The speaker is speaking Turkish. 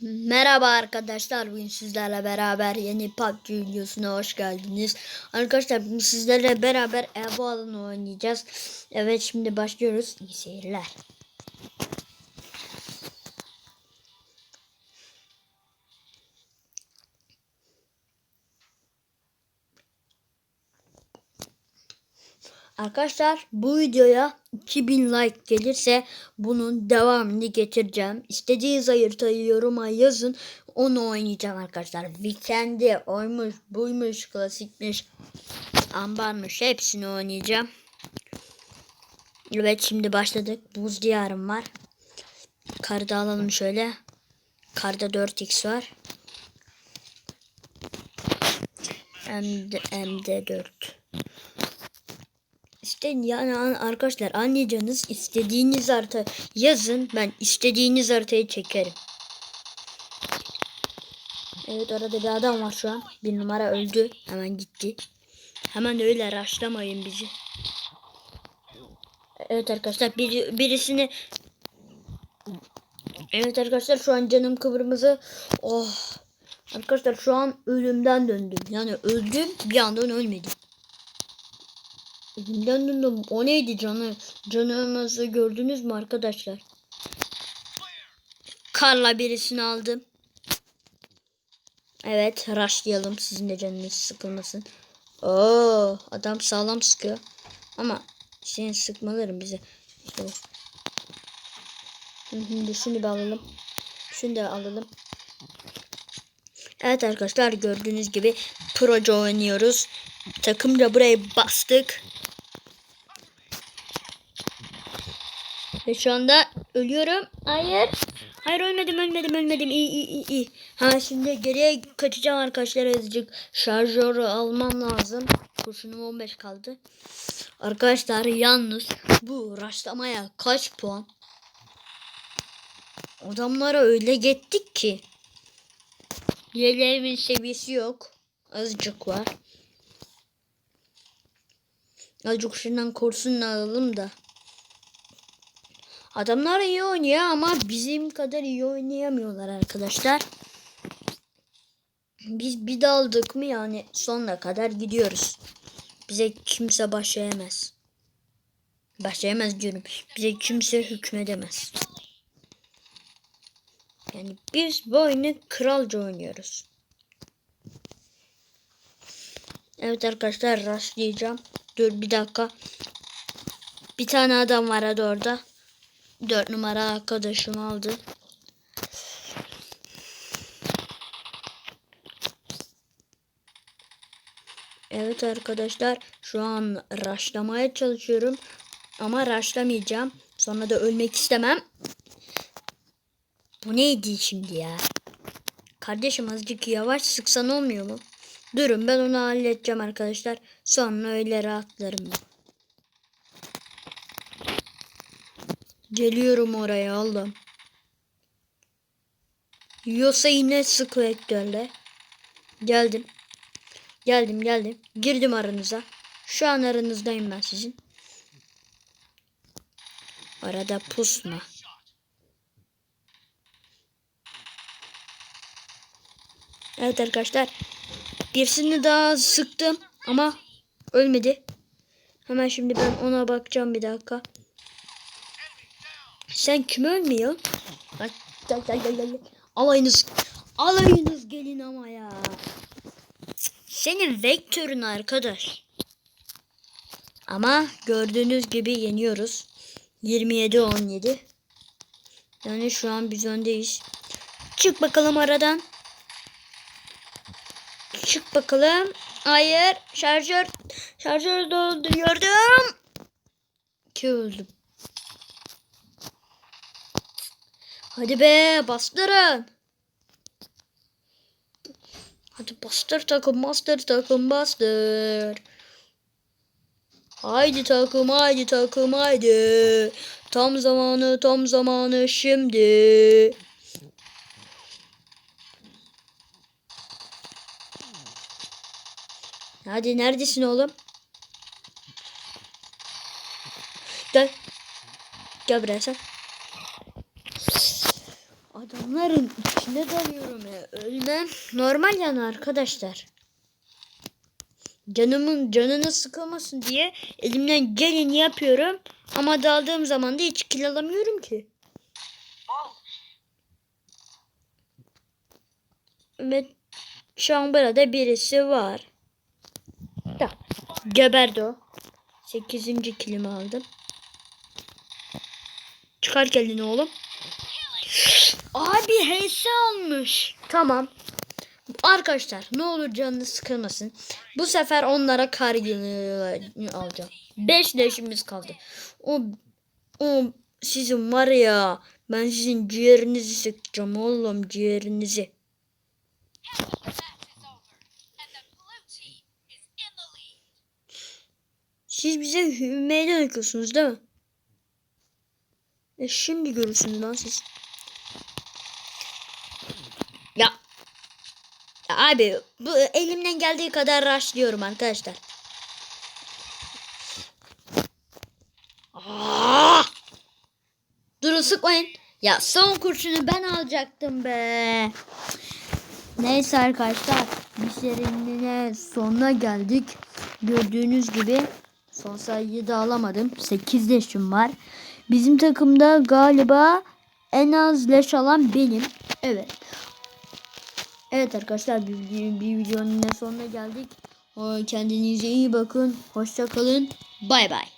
Merhaba arkadaşlar bugün sizlerle beraber yeni PUBG videosuna hoş geldiniz. Arkadaşlar bugün sizlerle beraber Evo alanı oynayacağız. Evet şimdi başlıyoruz. İyi seyirler. Arkadaşlar bu videoya 2000 like gelirse bunun devamını getireceğim. İstediğiniz haritayı yoruma yazın. Onu oynayacağım arkadaşlar. Weekend'i oymuş, buymuş, klasikmiş, ambarmış hepsini oynayacağım. Evet şimdi başladık. Buz diyarım var. Karda alalım şöyle. Karda 4x var. MD, MD4. İşte yani an- arkadaşlar anlayacağınız istediğiniz harita yazın. Ben istediğiniz haritayı çekerim. Evet orada bir adam var şu an. Bir numara öldü. Hemen gitti. Hemen öyle raşlamayın bizi. Evet arkadaşlar bir, birisini Evet arkadaşlar şu an canım kıvırmızı. Oh. Arkadaşlar şu an ölümden döndüm. Yani öldüm bir yandan ölmedim. Ölümden döndüm. O neydi canı? Canımızı gördünüz mü arkadaşlar? Karla birisini aldım. Evet rushlayalım. Sizin de canınız sıkılmasın. Oo, adam sağlam sıkıyor. Ama senin sıkmaların bize. Hı hı, Şunu da alalım. Şunu da alalım. Evet arkadaşlar gördüğünüz gibi proje oynuyoruz. Takımca burayı bastık. Ve şu anda ölüyorum. Hayır. Hayır ölmedim ölmedim ölmedim. İyi iyi iyi. iyi. Ha şimdi geriye kaçacağım arkadaşlar azıcık. Şarjörü almam lazım. Kurşunum 15 kaldı. Arkadaşlar yalnız bu raşlamaya kaç puan? Adamlara öyle gittik ki. Yerlerimin seviyesi yok. Azıcık var. Azıcık şundan kurşun alalım da. Adamlar iyi oynuyor ama bizim kadar iyi oynayamıyorlar arkadaşlar. Biz bir daldık mı yani sonuna kadar gidiyoruz. Bize kimse başlayamaz. Başlayamaz diyorum. Bize kimse hükmedemez. Yani biz bu oyunu kralca oynuyoruz. Evet arkadaşlar rastlayacağım. Dur bir dakika. Bir tane adam var hadi orada. 4 numara arkadaşım aldı. Evet arkadaşlar şu an raşlamaya çalışıyorum. Ama raşlamayacağım. Sonra da ölmek istemem. Bu neydi şimdi ya? Kardeşim azıcık yavaş sıksan olmuyor mu? Durun ben onu halledeceğim arkadaşlar. Sonra öyle rahatlarım. ben. Geliyorum oraya oğlum. Yiyorsa yine sık vektörle. Geldim. Geldim geldim. Girdim aranıza. Şu an aranızdayım ben sizin. Arada pusma. Evet arkadaşlar. Birisini daha sıktım ama ölmedi. Hemen şimdi ben ona bakacağım bir dakika. Sen kim ölmüyor? Bak, Gel gel. Alayınız. Alayınız gelin ama ya. Senin vektörün arkadaş. Ama gördüğünüz gibi yeniyoruz. 27-17. Yani şu an biz öndeyiz. Çık bakalım aradan. Çık bakalım. Hayır. Şarjör. Şarjör dolduruyordum. Ki öldüm. Hadi be bastırın. Hadi bastır takım bastır takım bastır. Haydi takım haydi takım haydi. Tam zamanı tam zamanı şimdi. Hadi neredesin oğlum? Gel. Gel buraya sen. Adamların içine dalıyorum ya. Ölmem normal yani arkadaşlar. Canımın canını sıkılmasın diye elimden geleni yapıyorum. Ama daldığım zaman da hiç kill alamıyorum ki. Evet. Şu an burada birisi var. Da. Geberdi o. Sekizinci kilimi aldım. Çıkar kendini oğlum. Abi HS almış. Tamam. Arkadaşlar ne olur canınız sıkılmasın. Bu sefer onlara kar yılı alacağım. 5 leşimiz kaldı. O, o sizin var ya ben sizin ciğerinizi sıkacağım oğlum ciğerinizi. Siz bize hü- meydan okuyorsunuz değil mi? E şimdi görürsünüz lan siz. Ya. ya abi bu elimden geldiği kadar rushlıyorum arkadaşlar. Aa! Durun sıkmayın. Ya son kurşunu ben alacaktım be. Neyse arkadaşlar bir sonuna geldik. Gördüğünüz gibi son sayıyı da alamadım. 8 leşim var. Bizim takımda galiba en az leş alan benim. Evet. Evet arkadaşlar bir, bir, bir videonun sonuna geldik. Kendinize iyi bakın. Hoşça kalın. Bay bay.